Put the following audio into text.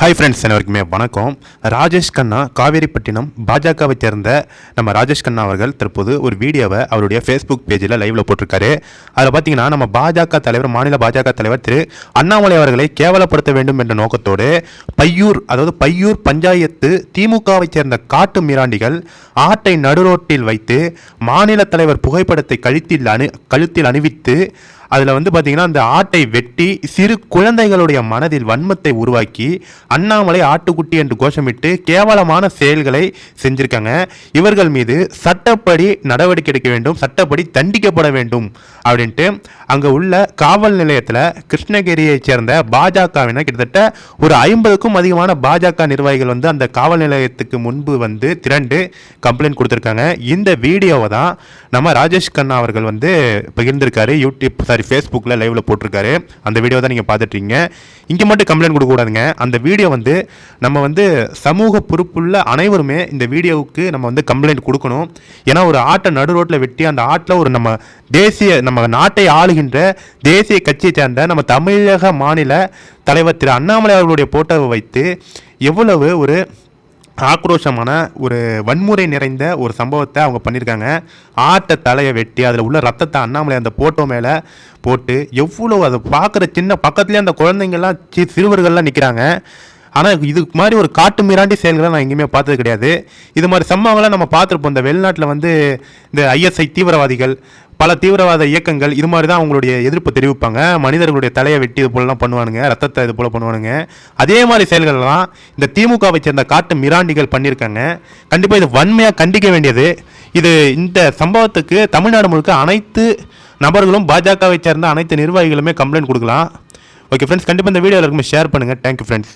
Hi friends அனைவருக்குமே வணக்கம். ராஜேஷ் கண்ணா காவேரிப்பட்டினம் பாஜகவை சேர்ந்த நம்ம ராஜேஷ் கண்ணா அவர்கள் தற்போது ஒரு வீடியோவை அவருடைய ஃபேஸ்புக் பேஜில் லைவில் போட்டிருக்காரு. அதில் பார்த்தீங்கன்னா நம்ம பாஜக தலைவர் மாநில பாஜக தலைவர் திரு அண்ணாமலை அவர்களை கேவலப்படுத்த வேண்டும் என்ற நோக்கத்தோடு பையூர் அதாவது பையூர் பஞ்சாயத்து திமுகவை சேர்ந்த காட்டு மிராண்டிகள் ஆட்டை நடுரோட்டில் வைத்து மாநில தலைவர் புகைப்படத்தை கழுத்தில் அணு கழுத்தில் அணிவித்து அதில் வந்து பார்த்தீங்கன்னா அந்த ஆட்டை வெட்டி சிறு குழந்தைகளுடைய மனதில் வன்மத்தை உருவாக்கி அண்ணாமலை ஆட்டுக்குட்டி என்று கோஷமிட்டு கேவலமான செயல்களை செஞ்சுருக்காங்க. இவர்கள் மீது சட்டப்படி நடவடிக்கை எடுக்க வேண்டும் சட்டப்படி தண்டிக்கப்பட வேண்டும் அப்படின்ட்டு அங்கே உள்ள காவல் நிலையத்தில் கிருஷ்ணகிரியைச் சேர்ந்த பாஜகவினர் கிட்டத்தட்ட ஒரு ஐம்பதுக்கும் அதிகமான பாஜக நிர்வாகிகள் வந்து அந்த காவல் நிலையத்துக்கு முன்பு வந்து திரண்டு கம்ப்ளைண்ட் கொடுத்துருக்காங்க. இந்த வீடியோவை தான் நம்ம ராஜேஷ் கண்ணா அவர்கள் வந்து பகிர்ந்திருக்காரு. யூடியூப் சாரி ஃபேஸ்புக்கில் லைவில் போட்டிருக்காரு. அந்த வீடியோ தான் நீங்கள் பார்த்துட்ருக்கீங்க இங்கே மட்டும் கம்ப்ளைண்ட் கொடுக்கக்கூடாதுங்க அந்த வீடியோ வந்து நம்ம வந்து சமூக பொறுப்புள்ள அனைவருமே இந்த வீடியோவுக்கு நம்ம வந்து கம்ப்ளைண்ட் கொடுக்கணும். ஏன்னா ஒரு ஆட்டை நடு ரோட்டில் வெட்டி அந்த ஆட்டில் ஒரு நம்ம தேசிய நம்ம நாட்டை ஆளுகின்ற தேசிய கட்சியை சேர்ந்த நம்ம தமிழக மாநில தலைவர் திரு அண்ணாமலை அவர்களுடைய போட்டோவை வைத்து எவ்வளவு ஒரு ஆக்ரோஷமான ஒரு வன்முறை நிறைந்த ஒரு சம்பவத்தை அவங்க பண்ணியிருக்காங்க. ஆட்டை தலையை வெட்டி அதில் உள்ள ரத்தத்தை அண்ணாமலை அந்த போட்டோ மேலே போட்டு எவ்வளோ அதை பார்க்குற சின்ன பக்கத்துலேயே அந்த குழந்தைங்கள்லாம் சி சிறுவர்கள்லாம் நிற்கிறாங்க ஆனால் இதுக்கு மாதிரி ஒரு காட்டு மிராண்டி செயல்களை நான் எங்கேயுமே பார்த்தது கிடையாது. இது மாதிரி சம்பவங்களை நம்ம பார்த்துருப்போம். இந்த வெளிநாட்டில் வந்து இந்த ஐஎஸ்ஐ தீவிரவாதிகள் பல தீவிரவாத இயக்கங்கள் இது மாதிரி தான் அவங்களுடைய எதிர்ப்பு தெரிவிப்பாங்க. மனிதர்களுடைய தலையை வெட்டி இது போலலாம் பண்ணுவானுங்க ரத்தத்தை இது போல் பண்ணுவானுங்க. அதே மாதிரி செயல்கள்லாம் இந்த திமுகவை சேர்ந்த காட்டு மிராண்டிகள் பண்ணியிருக்காங்க. கண்டிப்பாக இது வன்மையாக கண்டிக்க வேண்டியது. இது இந்த சம்பவத்துக்கு தமிழ்நாடு முழுக்க அனைத்து நபர்களும் பாஜகவை சேர்ந்த அனைத்து நிர்வாகிகளுமே கம்ப்ளைண்ட் கொடுக்கலாம். ஓகே ஃப்ரெண்ட்ஸ் கண்டிப்பாக இந்த வீடியோ எல்லாருக்குமே ஷேர் பண்ணுங்கள் தேங்க்யூ ஃப்ரெண்ட்ஸ்